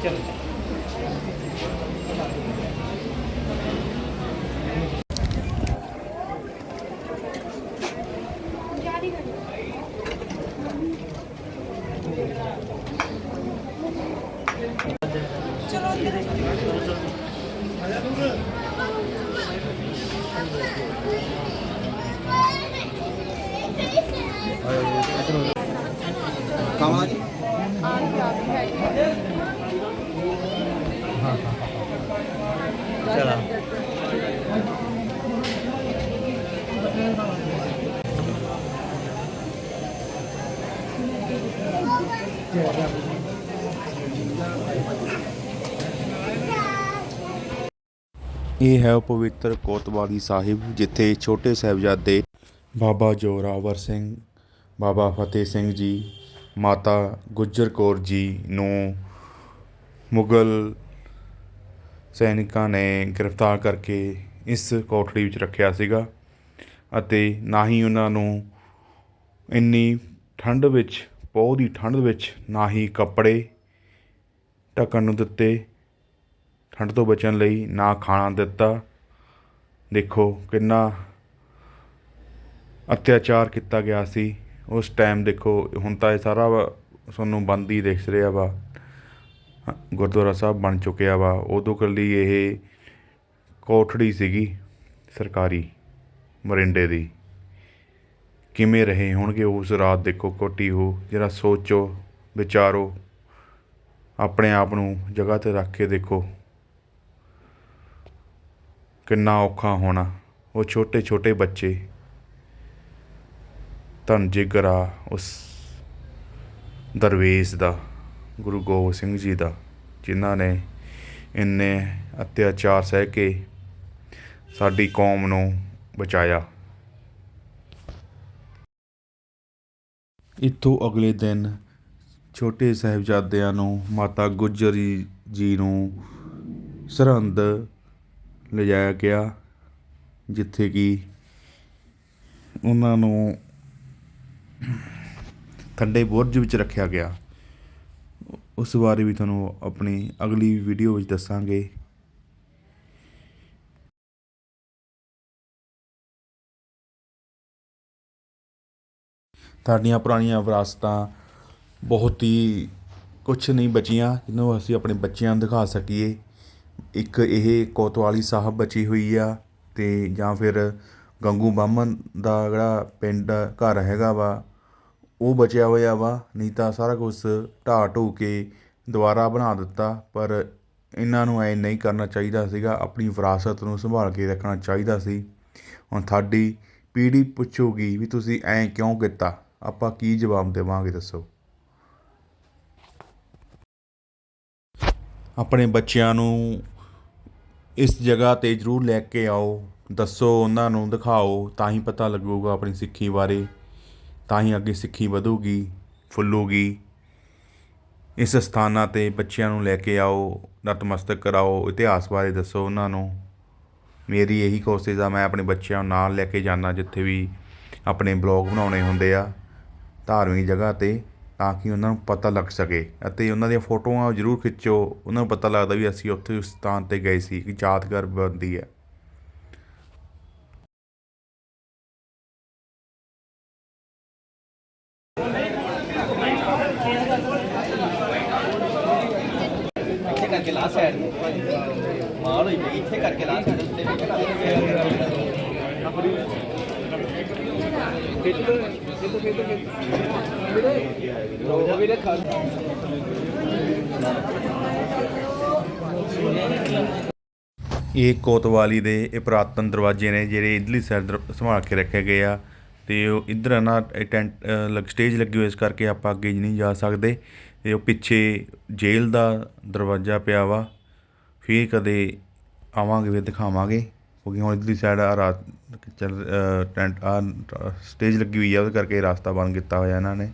Jim. ਇਹ ਹੈ ਪਵਿੱਤਰ ਕੋਤਵਾਲੀ ਸਾਹਿਬ, ਜਿੱਥੇ ਛੋਟੇ ਸਾਹਿਬਜ਼ਾਦੇ ਬਾਬਾ ਜੋਰਾਵਰ ਸਿੰਘ, ਬਾਬਾ ਫਤਿਹ ਸਿੰਘ ਜੀ, ਮਾਤਾ ਗੁੱਜਰ ਕੌਰ ਜੀ ਨੂੰ ਮੁਗਲ ਸੈਨਿਕਾਂ ਨੇ ਗ੍ਰਿਫਤਾਰ ਕਰਕੇ ਇਸ ਕੋਠੜੀ ਵਿੱਚ ਰੱਖਿਆ ਸੀਗਾ ਅਤੇ ਨਾ ਹੀ ਉਹਨਾਂ ਨੂੰ ਇੰਨੀ ਠੰਡ ਵਿੱਚ, ਪੋਹ ਦੀ ਠੰਡ ਵਿੱਚ ਨਾ ਹੀ ਕੱਪੜੇ ਢੱਕਣ ਨੂੰ ਦਿੱਤੇ। ਠੰਡ ਤੋਂ ਬਚਣ ਲਈ ਨਾ ਖਾਣਾ ਦਿੱਤਾ। ਦੇਖੋ ਕਿੰਨਾ ਅਤਿਆਚਾਰ ਕੀਤਾ ਗਿਆ ਸੀ। ਉਸ ਟਾਈਮ ਦੇਖੋ, ਹੁਣ ਤਾਂ ਇਹ ਸਾਰਾ ਤੁਹਾਨੂੰ ਬੰਦ ਹੀ ਦਿਖ ਰਿਹਾ ਵਾ। ਗੁਰਦੁਆਰਾ ਸਾਹਿਬ ਬਣ ਚੁੱਕਿਆ ਵਾ। ਉਦੋਂ ਕੱਲੀ ਇਹ ਕੋਠੜੀ ਸੀਗੀ ਸਰਕਾਰੀ, ਮਰਿੰਡੇ ਦੀ। ਕਿਵੇਂ ਰਹੇ ਹੋਣਗੇ ਉਸ ਰਾਤ ਦੇਖੋ ਕੋਟੀ ਹੋ ਜਿਹੜਾ ਸੋਚੋ, ਵਿਚਾਰੋ। ਆਪਣੇ ਆਪ ਨੂੰ ਜਗ੍ਹਾ ਤੇ ਰੱਖ ਕੇ ਦੇਖੋ। ਕਿੰਨਾ ਔਖਾ ਹੋਣਾ। ਉਹ ਛੋਟੇ ਛੋਟੇ ਬੱਚੇ। ਧੰਨ ਆ ਉਸ ਦਰਵੇਸ਼ ਦਾ, ਗੁਰੂ ਗੋਬਿੰਦ ਸਿੰਘ ਜੀ ਦਾ, ਜਿਨ੍ਹਾਂ ਨੇ ਇੰਨੇ ਅਤਿਆਚਾਰ ਸਹਿ ਕੇ ਸਾਡੀ ਕੌਮ ਨੂੰ ਬਚਾਇਆ। ਇਤੋਂ ਅਗਲੇ ਦਿਨ ਛੋਟੇ ਸਾਹਿਬਜ਼ਾਦਿਆਂ ਨੂੰ ਮਾਤਾ ਗੁਜਰੀ ਜੀ ਨੂੰ ਸਰਹੰਦ ਲਿਜਾਇਆ ਗਿਆ, ਜਿੱਥੇ ਕਿ ਉਹਨਾਂ ਨੂੰ ਠੰਡੇ ਬੁਰਜ ਵਿੱਚ ਰੱਖਿਆ ਗਿਆ। ਉਸ ਬਾਰੇ ਵੀ ਤੁਹਾਨੂੰ ਆਪਣੀ ਅਗਲੀ ਵੀਡੀਓ ਵਿੱਚ ਦੱਸਾਂਗੇ। ਸਾਡੀਆਂ ਪੁਰਾਣੀਆਂ ਵਿਰਾਸਤਾਂ ਬਹੁਤ ਹੀ ਕੁਛ ਨਹੀਂ ਬਚੀਆਂ, ਜਿਹਨੂੰ ਅਸੀਂ ਆਪਣੇ ਬੱਚਿਆਂ ਨੂੰ ਦਿਖਾ ਸਕੀਏ। ਇੱਕ ਇਹ ਕੋਤਵਾਲੀ ਸਾਹਿਬ ਬਚੀ ਹੋਈ ਆ ਅਤੇ ਜਾਂ ਫਿਰ ਗੰਗੂ ਬਾਮਨ ਦਾ ਜਿਹੜਾ ਪਿੰਡ ਘਰ ਹੈਗਾ ਵਾ, ਉਹ ਬਚਿਆ ਹੋਇਆ ਵਾ, ਨਹੀਂ ਤਾਂ ਸਾਰਾ ਕੁਛ ਢਾਹ ਢੂ ਕੇ ਦੁਬਾਰਾ ਬਣਾ ਦਿੱਤਾ, ਪਰ ਇਹਨਾਂ ਨੂੰ ਐਂ ਨਹੀਂ ਕਰਨਾ ਚਾਹੀਦਾ ਸੀਗਾ, ਆਪਣੀ ਵਿਰਾਸਤ ਨੂੰ ਸੰਭਾਲ ਕੇ ਰੱਖਣਾ ਚਾਹੀਦਾ ਸੀ। ਹੁਣ ਤੁਹਾਡੀ ਪੀੜ੍ਹੀ ਪੁੱਛੂਗੀ ਵੀ ਤੁਸੀਂ ਐਂ ਕਿਉਂ ਕੀਤਾ? ਆਪਾਂ ਕੀ ਜਵਾਬ ਦੇਵਾਂਗੇ ਦੱਸੋ? ਆਪਣੇ ਬੱਚਿਆਂ ਨੂੰ ਇਸ ਜਗ੍ਹਾ ਤੇ ਜ਼ਰੂਰ ਲੈ ਕੇ ਆਓ। ਦੱਸੋ ਉਹਨਾਂ ਨੂੰ, ਦਿਖਾਓ, ਤਾਂ ਹੀ ਪਤਾ ਲੱਗੂਗਾ ਆਪਣੀ ਸਿੱਖੀ ਬਾਰੇ, ਤਾਂ ਹੀ ਅੱਗੇ ਸਿੱਖੀ ਵਧੂਗੀ, ਫੁੱਲੂਗੀ। ਇਸ ਸਥਾਨਾਂ ਤੇ ਬੱਚਿਆਂ ਨੂੰ ਲੈ ਕੇ ਆਓ, ਨਤਮਸਤਕ ਕਰਾਓ, ਇਤਿਹਾਸ ਬਾਰੇ ਦੱਸੋ ਉਹਨਾਂ ਨੂੰ। ਮੇਰੀ ਇਹੀ ਕੋਸ਼ਿਸ਼ ਆ ਮੈਂ ਆਪਣੇ ਬੱਚਿਆਂ ਨੂੰ ਨਾਲ ਲੈ ਕੇ ਜਾਂਦਾ ਜਿੱਥੇ ਵੀ ਆਪਣੇ ਬਲੌਗ ਬਣਾਉਣੇ ਹੁੰਦੇ ਆ, ਧਾਰਮਿਕ ਜਗ੍ਹਾ ਤੇ। ਤਾਂ ਕਿ ਉਹਨਾਂ ਨੂੰ ਪਤਾ ਲੱਗ ਸਕੇ ਅਤੇ ਉਹਨਾਂ ਦੀਆਂ ਫੋਟੋਆਂ ਜ਼ਰੂਰ ਖਿੱਚੋ। ਉਹਨਾਂ ਨੂੰ ਪਤਾ ਲੱਗਦਾ ਵੀ ਅਸੀਂ ਉੱਥੇ ਉਸ ਸਥਾਨ ਤੇ ਗਏ ਸੀ ਕਿ ਯਾਦਗਾਰ ਬਣਦੀ ਹੈ ਇੱਥੇ ਕਰਕੇ ਲਾ ਸਾਈਡ ਮਾਲ ਹੋਈ ਪਈ ਇੱਥੇ ਕਰਕੇ ਲਾ ਸਾਈਡ ਉੱਤੇ ਵੀ ਵੀਰੇ ਖਾ ਇਹ ਕੋਤਵਾਲੀ ਦੇ ਇਹ ਪੁਰਾਤਨ ਦਰਵਾਜ਼ੇ ਨੇ ਜਿਹੜੇ ਇਧਰਲੀ ਸਾਈਡ ਸੰਭਾਲ ਕੇ ਰੱਖੇ ਗਏ ਆ ਤੇ ਉਹ ਇਧਰ ਨਾ ਟੈਂਟ ਲੱਗ ਸਟੇਜ ਲੱਗੀ ਹੋਈ ਇਸ ਕਰਕੇ ਆਪਾਂ ਅੱਗੇ ਨਹੀਂ ਜਾ ਸਕਦੇ ਤੇ ਉਹ ਪਿੱਛੇ ਜੇਲ੍ਹ ਦਾ ਦਰਵਾਜ਼ਾ ਪਿਆ ਵਾ, ਫਿਰ ਕਦੇ ਆਵਾਂਗੇ, ਫਿਰ ਦਿਖਾਵਾਂਗੇ, ਕਿਉਂਕਿ ਹੁਣ ਇਧਰਲੀ ਸਾਈਡ ਆ ਰਾਤ ਚੱਲ ਟੈਂਟ, ਆ ਸਟੇਜ ਲੱਗੀ ਹੋਈ ਆ, ਉਹਦੇ ਕਰਕੇ ਰਸਤਾ ਬੰਦ ਕੀਤਾ ਹੋਇਆ ਇਹਨਾਂ ਨੇ।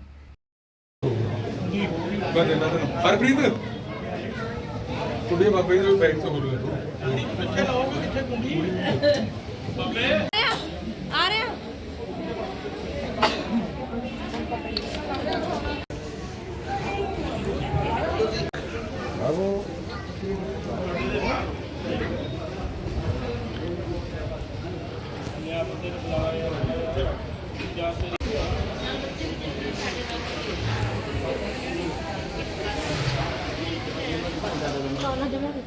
ਕੁੜੀ ਬਾਬੇ ਦੇ ਬੈਗ ਤੋਂ ਹੋ ਰਿਹਾ। llamar.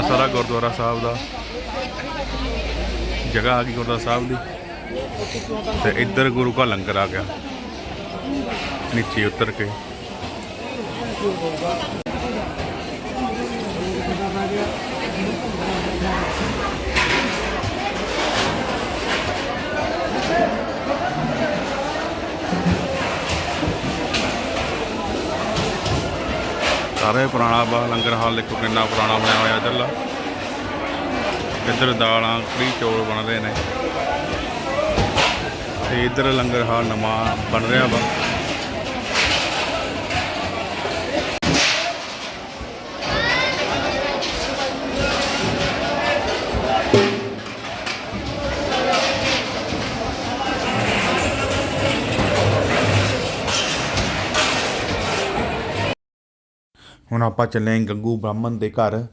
ਆ ਸਾਰਾ ਗੁਰਦੁਆਰਾ ਸਾਹਿਬ ਦਾ। ਜਗ੍ਹਾ ਆ ਗਈ ਗੁਰਦੁਆਰਾ ਸਾਹਿਬ ਦੀ। ਤੇ ਇੱਧਰ ਗੁਰੂ ਕਾ ਲੰਗਰ ਆ ਗਿਆ। ਨੀਚੇ ਉਤਰ ਕੇ। ਸਾਰੇ ਪੁਰਾਣਾ ਬਾ, ਲੰਗਰ ਹਾਲ ਦੇਖੋ ਕਿੰਨਾ ਪੁਰਾਣਾ ਬਣਿਆ ਹੋਇਆ ਇੱਧਰਲਾ। ਇੱਧਰ ਦਾਲਾਂ, ਕੜੀ ਚੌਲ ਬਣਦੇ ਨੇ। ਤੇ ਇੱਧਰ ਲੰਗਰ ਹਾਲ ਨਵਾਂ ਬਣ ਰਿਹਾ ਵਾ। ਹੁਣ ਆਪਾਂ ਚੱਲੇ ਆਂ ਗੰਗੂ ਬ੍ਰਾਹਮਣ ਦੇ ਘਰ,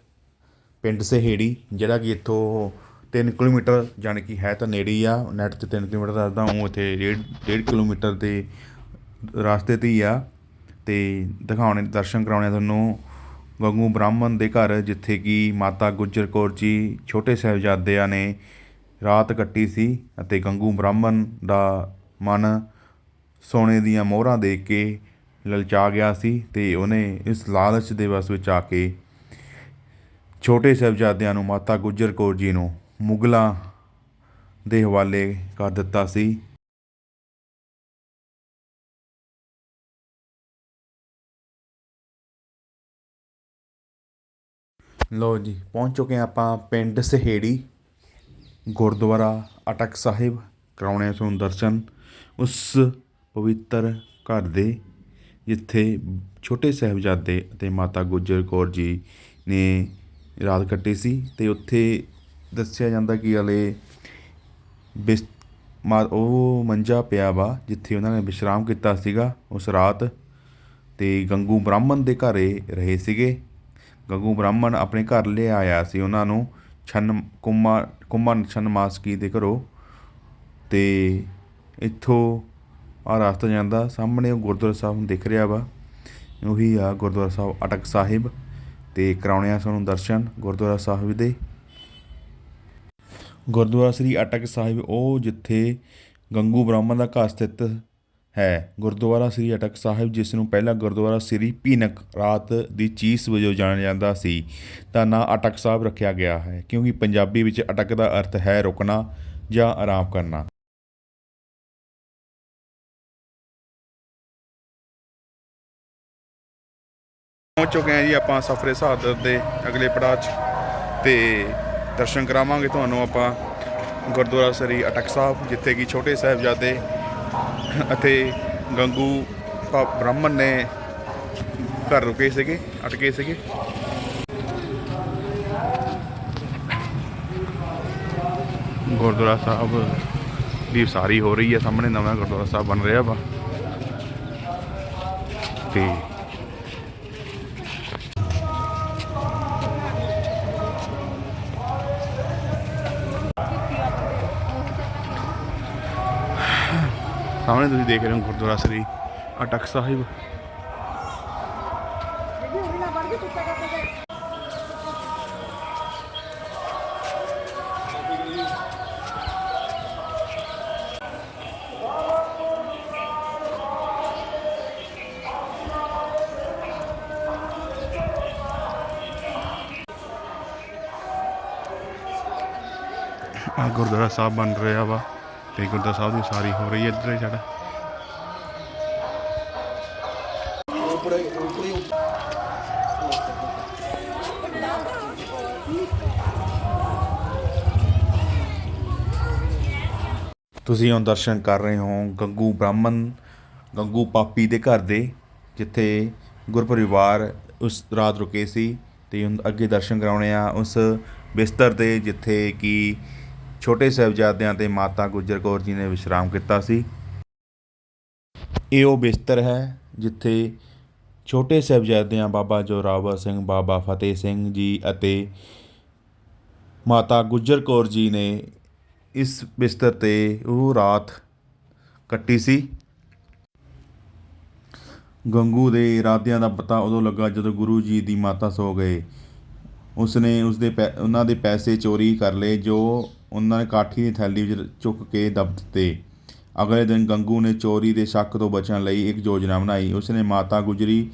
ਪਿੰਡ ਸਹੇੜੀ, ਜਿਹੜਾ ਕਿ ਇੱਥੋਂ 3 ਕਿਲੋਮੀਟਰ ਜਾਣੀ ਕਿ ਹੈ ਤਾਂ ਨੇੜੇ ਹੀ ਆ ਨੈਟ ਤੇ 3 ਕਿਲੋਮੀਟਰ ਦੱਸਦਾ, ਉਹ ਇੱਥੇ 1.5 ਕਿਲੋਮੀਟਰ ਦੇ ਰਸਤੇ ਤੇ ਹੀ ਆ। ਤੇ ਦਿਖਾਉਣੇ, ਦਰਸ਼ਨ ਕਰਾਉਣੇ ਤੁਹਾਨੂੰ ਗੰਗੂ ਬ੍ਰਾਹਮਣ ਦੇ ਘਰ, ਜਿੱਥੇ ਕਿ ਮਾਤਾ ਗੁਜਰ ਕੌਰ ਜੀ ਛੋਟੇ ਸਾਹਿਬਜ਼ਾਦਿਆਂ ਨੇ ਰਾਤ ਕੱਟੀ ਸੀ ਅਤੇ ਗੰਗੂ ਬ੍ਰਾਹਮਣ ਦਾ ਮਨ ਸੋਨੇ ਦੀਆਂ ਮੋਹਰਾਂ ਦੇਖ ਕੇ ਲਲਚਾ ਗਿਆ ਸੀ ਤੇ ਉਹਨੇ ਇਸ ਲਾਲਚ ਦੇ ਵਸ ਵਿੱਚ ਆ ਕੇ ਛੋਟੇ ਸਾਹਿਬਜ਼ਾਦਿਆਂ ਨੂੰ ਮਾਤਾ ਗੁਜਰ ਕੌਰ ਜੀ ਨੂੰ ਮੁਗਲਾਂ ਦੇ ਹਵਾਲੇ ਕਰ ਦਿੱਤਾ ਸੀ। ਲੋ ਜੀ, ਪਹੁੰਚ ਚੁੱਕੇ ਹਾਂ ਆਪਾਂ ਪਿੰਡ ਸਹੇੜੀ, ਗੁਰਦੁਆਰਾ ਅਟਕ ਸਾਹਿਬ, ਕਰਾਉਣੇ ਆ ਤੁਹਾਨੂੰ ਦਰਸ਼ਨ, ਉਸ ਪਵਿੱਤਰ ਘਰ ਦੇ ਜਿੱਥੇ ਛੋਟੇ ਸਾਹਿਬਜ਼ਾਦੇ ਅਤੇ ਮਾਤਾ ਗੁਜਰ ਕੌਰ ਜੀ ਨੇ ਰਾਤ ਕੱਟੀ ਸੀ ਅਤੇ ਉੱਥੇ ਦੱਸਿਆ ਜਾਂਦਾ ਕਿ ਹਾਲੇ ਬਿਸ ਮਾ ਉਹ ਮੰਜਾ ਪਿਆ ਵਾ, ਜਿੱਥੇ ਉਹਨਾਂ ਨੇ ਵਿਸ਼ਰਾਮ ਕੀਤਾ ਸੀਗਾ ਉਸ ਰਾਤ ਅਤੇ ਗੰਗੂ ਬ੍ਰਾਹਮਣ ਦੇ ਘਰ ਰਹੇ ਸੀਗੇ। ਗੰਗੂ ਬ੍ਰਾਹਮਣ ਆਪਣੇ ਘਰ ਲੈ ਆਇਆ ਸੀ ਉਹਨਾਂ ਨੂੰ ਛੰਨ ਕੁਮਾ ਕੁਮਾ ਛੰਨ ਮਾਸਕੀ ਦੇ ਘਰੋਂ ਅਤੇ ਇੱਥੋਂ ਆ ਰਸਤਾ ਜਾਂਦਾ, ਸਾਹਮਣੇ ਉਹ ਗੁਰਦੁਆਰਾ ਸਾਹਿਬ ਨੂੰ ਦਿਖ ਰਿਹਾ ਵਾ। ਉਹੀ ਆ ਗੁਰਦੁਆਰਾ ਸਾਹਿਬ ਅਟਕ ਸਾਹਿਬ ਤੇ ਕਰਾਉਣੇ ਆ ਸਾਨੂੰ ਦਰਸ਼ਨ ਗੁਰਦੁਆਰਾ ਸਾਹਿਬ ਦੇ। ਗੁਰਦੁਆਰਾ ਸ੍ਰੀ ਅਟਕ ਸਾਹਿਬ, ਉਹ ਜਿੱਥੇ ਗੰਗੂ ਬ੍ਰਾਹਮਣ ਦਾ ਘਰ ਸਥਿਤ ਹੈ। ਗੁਰਦੁਆਰਾ ਸ੍ਰੀ ਅਟਕ ਸਾਹਿਬ, ਜਿਸ ਨੂੰ ਪਹਿਲਾਂ ਗੁਰਦੁਆਰਾ ਸ੍ਰੀ ਭੀਨਕ ਰਾਤ ਦੀ ਚੀਸ ਵਜੋਂ ਜਾਣਿਆ ਜਾਂਦਾ ਸੀ, ਤਾਂ ਨਾਂ ਅਟਕ ਸਾਹਿਬ ਰੱਖਿਆ ਗਿਆ ਹੈ, ਕਿਉਂਕਿ ਪੰਜਾਬੀ ਵਿੱਚ ਅਟਕ ਦਾ ਅਰਥ ਹੈ ਰੁਕਣਾ ਜਾਂ ਆਰਾਮ ਕਰਨਾ। ਪਹੁੰਚ ਚੁੱਕੇ ਹਾਂ ਜੀ ਆਪਾਂ ਸਫਰੇ ਸ਼ਹਾਦਤ ਦੇ ਅਗਲੇ ਪੜਾਅ 'ਚ ਤੇ ਦਰਸ਼ਨ ਕਰਾਵਾਂਗੇ ਤੁਹਾਨੂੰ ਆਪਾਂ ਗੁਰਦੁਆਰਾ ਸ੍ਰੀ ਅਟਕ ਸਾਹਿਬ, ਜਿੱਥੇ ਕਿ ਛੋਟੇ ਸਾਹਿਬਜ਼ਾਦੇ ਅਤੇ ਗੰਗੂ ਬ੍ਰਾਹਮਣ ਨੇ ਘਰ ਰੁਕੇ ਸੀਗੇ, ਅਟਕੇ ਸੀਗੇ। ਗੁਰਦੁਆਰਾ ਸਾਹਿਬ ਦੀ ਸਾਰੀ ਹੋ ਰਹੀ ਹੈ, ਸਾਹਮਣੇ ਨਵਾਂ ਗੁਰਦੁਆਰਾ ਸਾਹਿਬ ਬਣ ਰਿਹਾ ਵਾ। ਤੇ ਸਾਹਮਣੇ ਤੁਸੀਂ ਦੇਖ ਰਹੇ ਹੋ ਗੁਰਦੁਆਰਾ ਸ੍ਰੀ ਅਟਕ ਸਾਹਿਬ। ਗੁਰਦੁਆਰਾ ਸਾਹਿਬ ਬਣ ਰਿਹਾ ਵਾ। ਤੇ ਗੁਰਦੁਆਰਾ ਸਾਹਿਬ ਦੀ ਸਾਰੀ ਹੋ ਰਹੀ ਹੈ ਇੱਧਰ ਹੀ ਸਾਡਾ। ਤੁਸੀਂ ਹੁਣ ਦਰਸ਼ਨ ਕਰ ਰਹੇ ਹੋ ਗੰਗੂ ਬ੍ਰਾਹਮਣ, ਗੰਗੂ ਪਾਪੀ ਦੇ ਘਰ ਦੇ, ਜਿੱਥੇ ਗੁਰਪਰਿਵਾਰ ਉਸ ਰਾਤ ਰੁਕੇ ਸੀ ਤੇ ਅੱਗੇ ਦਰਸ਼ਨ ਕਰਾਉਣੇ ਆ ਉਸ ਬਿਸਤਰ ਤੇ, ਜਿੱਥੇ ਕਿ ਛੋਟੇ ਸਾਹਿਬਜ਼ਾਦਿਆਂ ਤੇ ਮਾਤਾ ਗੁਜਰ ਕੌਰ ਜੀ ਨੇ ਵਿਸ਼ਰਾਮ ਕੀਤਾ ਸੀ। ਇਹ ਉਹ ਬਿਸਤਰ ਹੈ ਜਿੱਥੇ ਛੋਟੇ ਸਾਹਿਬਜ਼ਾਦਿਆਂ ਬਾਬਾ ਜੋਰਾਵਰ ਸਿੰਘ, ਬਾਬਾ ਫਤਿਹ ਸਿੰਘ ਜੀ ਅਤੇ ਮਾਤਾ ਗੁਜਰ ਕੌਰ ਜੀ ਨੇ ਇਸ ਬਿਸਤਰ ਤੇ ਉਹ ਰਾਤ ਕੱਟੀ ਸੀ। ਗੰਗੂ ਦੇ ਇਰਾਦਿਆਂ ਦਾ ਪਤਾ ਉਦੋਂ ਲੱਗਾ ਜਦੋਂ ਗੁਰੂ ਜੀ ਦੀ ਮਾਤਾ ਸੋ ਗਏ। ਉਸਨੇ ਉਸਦੇ ਪੈ, ਉਹਨਾਂ ਦੇ ਪੈਸੇ ਚੋਰੀ ਕਰ ਲਏ ਜੋ ਉਹਨਾਂ ਨੇ ਕਾਠੀ ਦੀ ਥੈਲੀ ਵਿੱਚ ਚੁੱਕ ਕੇ ਦੱਬ ਦਿੱਤੇ। ਅਗਲੇ ਦਿਨ ਗੰਗੂ ਨੇ ਚੋਰੀ ਦੇ ਸ਼ੱਕ ਤੋਂ ਬਚਣ ਲਈ ਇੱਕ ਯੋਜਨਾ ਬਣਾਈ। ਉਸਨੇ ਮਾਤਾ ਗੁਜਰੀ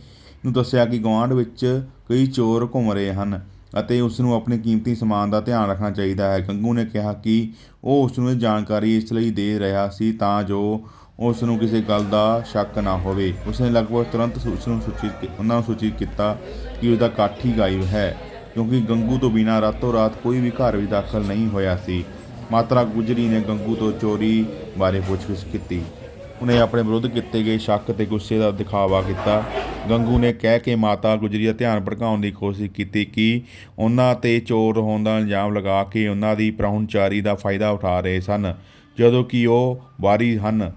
ਨੂੰ ਦੱਸਿਆ ਕਿ ਗੁਆਂਢ ਵਿੱਚ ਕਈ ਚੋਰ ਘੁੰਮ ਰਹੇ ਹਨ ਅਤੇ ਉਸ ਨੂੰ ਆਪਣੇ ਕੀਮਤੀ ਸਮਾਨ ਦਾ ਧਿਆਨ ਰੱਖਣਾ ਚਾਹੀਦਾ ਹੈ। ਗੰਗੂ ਨੇ ਕਿਹਾ ਕਿ ਉਹ ਉਸ ਨੂੰ ਇਹ ਜਾਣਕਾਰੀ ਇਸ ਲਈ ਦੇ ਰਿਹਾ ਸੀ ਤਾਂ ਜੋ ਉਸ ਨੂੰ ਕਿਸੇ ਗੱਲ ਦਾ ਸ਼ੱਕ ਨਾ ਹੋਵੇ। ਉਸਨੇ ਲਗਭਗ ਤੁਰੰਤ ਉਸ ਨੂੰ ਸੂਚਿਤ ਉਹਨਾਂ ਨੂੰ ਸੂਚਿਤ ਕੀਤਾ ਕਿ ਉਸਦਾ ਕਾਠੀ ਗਾਇਬ ਹੈ। ਕਿਉਂਕਿ ਗੰਗੂ ਤੋਂ ਬਿਨਾਂ ਰਾਤੋਂ ਰਾਤ ਕੋਈ ਵੀ ਘਰ ਵਿੱਚ ਦਾਖਲ ਨਹੀਂ ਹੋਇਆ ਸੀ। ਮਾਤਰਾ ਗੁਜਰੀ ਨੇ ਗੰਗੂ ਤੋਂ ਚੋਰੀ ਬਾਰੇ ਪੁੱਛਗਿੱਛ ਕੀਤੀ। ਉਹਨੇ ਆਪਣੇ ਵਿਰੁੱਧ ਕੀਤੇ ਗਏ ਸ਼ੱਕ ਤੇ ਗੁੱਸੇ ਦਾ ਦਿਖਾਵਾ ਕੀਤਾ। ਗੰਗੂ ਨੇ ਕਹਿ ਕੇ ਮਾਤਾ ਗੁਜਰੀ ਦਾ ਧਿਆਨ ਭੜਕਾਉਣ ਦੀ ਕੋਸ਼ਿਸ਼ ਕੀਤੀ ਕਿ ਉਹਨਾਂ ਤੇ ਚੋਰ ਹੋਣ ਦਾ ਇਲਜ਼ਾਮ ਲਗਾ ਕੇ ਉਹਨਾਂ ਦੀ ਪ੍ਰਾਹੁਣਚਾਰੀ ਦਾ ਫਾਇਦਾ ਉਠਾ ਰਹੇ ਸਨ, ਜਦੋਂ ਕਿ ਉਹ ਵਾਰੀ ਹਨ।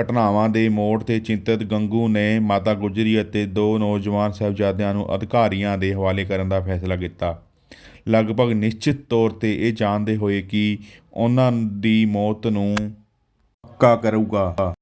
ਘਟਨਾਵਾਂ ਦੇ ਮੋੜ ਤੇ ਚਿੰਤਤ ਗੰਗੂ ਨੇ ਮਾਤਾ ਗੁਜਰੀ ਅਤੇ ਦੋ ਨੌਜਵਾਨ ਸਾਹਿਬਜ਼ਾਦਿਆਂ ਨੂੰ ਅਧਿਕਾਰੀਆਂ ਦੇ ਹਵਾਲੇ ਕਰਨ ਦਾ ਫੈਸਲਾ ਕੀਤਾ। ਲਗਭਗ ਨਿਸ਼ਚਿਤ ਤੌਰ ਤੇ ਇਹ ਜਾਣਦੇ ਹੋਏ ਕਿ ਉਹਨਾਂ ਦੀ ਮੌਤ ਨੂੰ ਪੱਕਾ ਕਰੂਗਾ।